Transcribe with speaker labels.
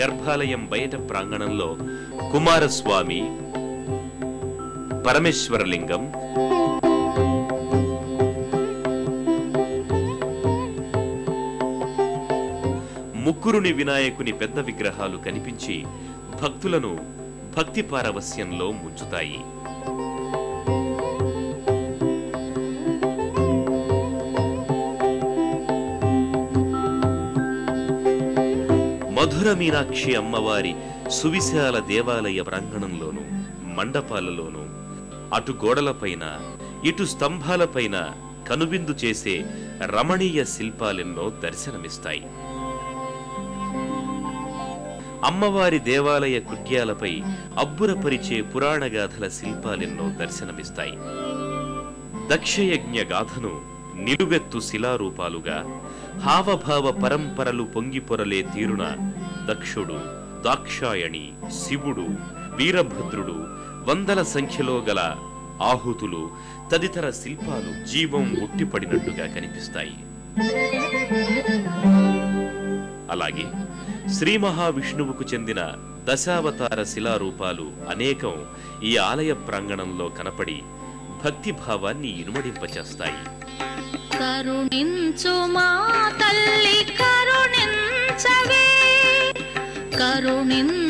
Speaker 1: గర్భాలయం బయట ప్రాంగణంలో కుమారస్వామి పరమేశ్వరలింగం ముక్కురుని వినాయకుని పెద్ద విగ్రహాలు కనిపించి భక్తులను భక్తి పారవస్యంలో ముంచుతాయి. మధుర మీనాక్షి అమ్మవారి సువిశాల దేవాలయ ప్రాంగణంలోను మండపాలలోను అటు గోడలపైన ఇటు స్తంభాలపైన కనువిందు చేసే రమణీయ శిల్పాలెన్నో దర్శనమిస్తాయి. అమ్మవారి దేవాలయ కుడ్యాలపై అబ్బురపరిచే పురాణగాథల శిల్పాలెన్నో దర్శనమిస్తాయి. దక్షయజ్ఞ గాథను నిలువెత్తు శిలారూపాలుగా హావభావ పరంపరలు పొంగిపొరలే తీరున దక్షుడు దాక్షాయణి శివుడు వీరభద్రుడు వందల సంఖ్యలో గల ఆహుతులు తదితర శిల్పాలు జీవం ఉట్టిపడినట్టుగా కనిపిస్తాయి. అలాగే శ్రీ మహావిష్ణువుకు చెందిన దశావతార శిలారూపాలు అనేకం ఈ ఆలయ ప్రాంగణంలో కనపడి భక్తి భావాన్ని ఇనుమడింపచేస్తాయి.
Speaker 2: కరుణించు మా తల్లి కరుణించవే. కరుణించు